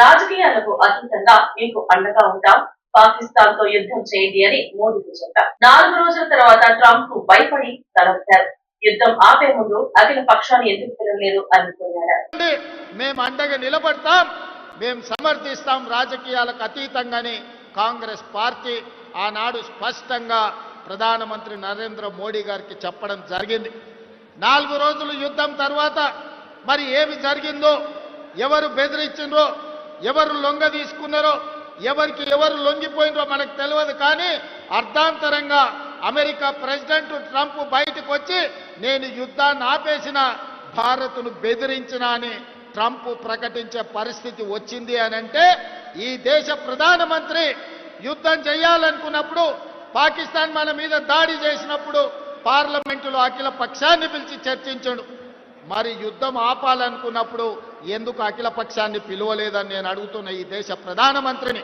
రాజకీయాలకు అతీతంగా మీకు అండగా ఉంటాం. పాకిస్తాన్తో యుద్ధం చేయండి అని మోదీకి చెప్పారు. నాలుగు రోజుల తర్వాత ట్రంప్కు భయపడి తలొచ్చారు యుద్ధం ఆపే ముందు అఖిల పక్షాన్ని ఎందుకు పిలవలేదు అనుకున్నారు మేము అండగా నిలబడతాం మేము సమర్థిస్తాం రాజకీయాలకు అతీతంగానే కాంగ్రెస్ పార్టీ ఆనాడు స్పష్టంగా ప్రధానమంత్రి నరేంద్ర మోడీ గారికి చెప్పడం జరిగింది. నాలుగు రోజులు యుద్ధం తర్వాత మరి ఏమి జరిగిందో ఎవరు బెదిరించిండ్రో ఎవరు లొంగ తీసుకున్నారో ఎవరికి ఎవరు లొంగిపోయినరో మనకు తెలియదు కానీ అర్ధాంతరంగా అమెరికా ప్రెసిడెంట్ ట్రంప్ బయటకు వచ్చి నేను యుద్ధాన్ని ఆపేసిన భారత్ను బెదిరించిన అని ట్రంప్ ప్రకటించే పరిస్థితి వచ్చింది అనంటే ఈ దేశ ప్రధానమంత్రి యుద్ధం చేయాలనుకున్నప్పుడు పాకిస్తాన్ మన మీద దాడి చేసినప్పుడు పార్లమెంటులో అఖిల పక్షాన్ని పిలిచి చర్చించడు. మరి యుద్ధం ఆపాలనుకున్నప్పుడు ఎందుకు అఖిల పక్షాన్ని పిలువలేదని నేను అడుగుతున్న ఈ దేశ ప్రధానమంత్రిని